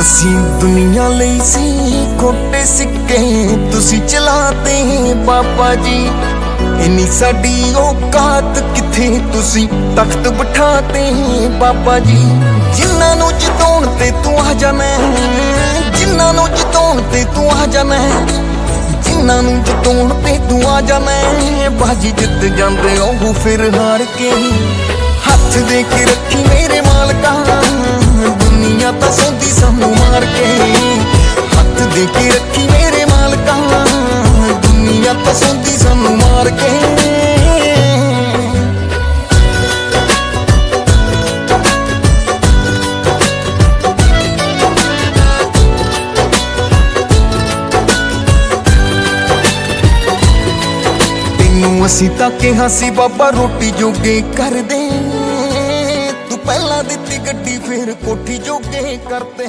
ਅਸੀਂ ਦੁਨੀਆ ਲਈ ਸੀ ਖੋਟੇ ਸਿੱਕੇ, ਤੁਸੀਂ ਚਲਾਤੇ ਬਾਬਾ ਜੀ। ਇੰਨੀ ਸਾਡੀ ਔਕਾਤ ਕਿੱਥੇ, ਤੁਸੀਂ ਤਖਤ ਬਿਠਾਤੇ ਬਾਬਾ ਜੀ। ਜਿਨ੍ਹਾਂ ਨੂੰ ਜਿਤਾਉਣ ਤੇ ਤੂੰ ਆ ਜਾਣਾ ਜਿਨ੍ਹਾਂ ਨੂੰ ਜਿਤਾਉਣ ਤੇ ਤੂੰ ਆ ਜਾਣਾ ਜਿਨ੍ਹਾਂ ਨੂੰ ਜਿਤਾਉਣ ਤੇ ਤੂੰ ਆ ਜਾਣਾ ਬਾਜੀ ਜਿੱਤ ਜਾਂਦੇ ਉਹ ਫਿਰ ਹਾਰ ਕੇ। ਹੱਥ ਦੇ ਕੇ ਰੱਖੀ ਸੌਂਦੀ ਮਾਰ ਕੇ। ਹੱਥ ਦੇ ਕੇ ਰੱਖੀ ਮੇਰੇ ਮਾਲਕਾ। ਦੁਨੀਆ ਤਾਂ ਸਾਨੂੰ ਮਾਰ ਕੇ। ਤੈਨੂੰ ਅਸੀਂ ਤਾਂ ਕਿਹਾ ਸੀ, ਬਾਬਾ ਰੋਟੀ ਜੋਗੇ ਕਰ ਦੇ ਤੂੰ ਪਹਿਲਾਂ ਦਿੱਤੀ ਗੱਡੀ ਫਿਰ ਕੋਠੀ ਜੋਗੇ ਕਰਦੇ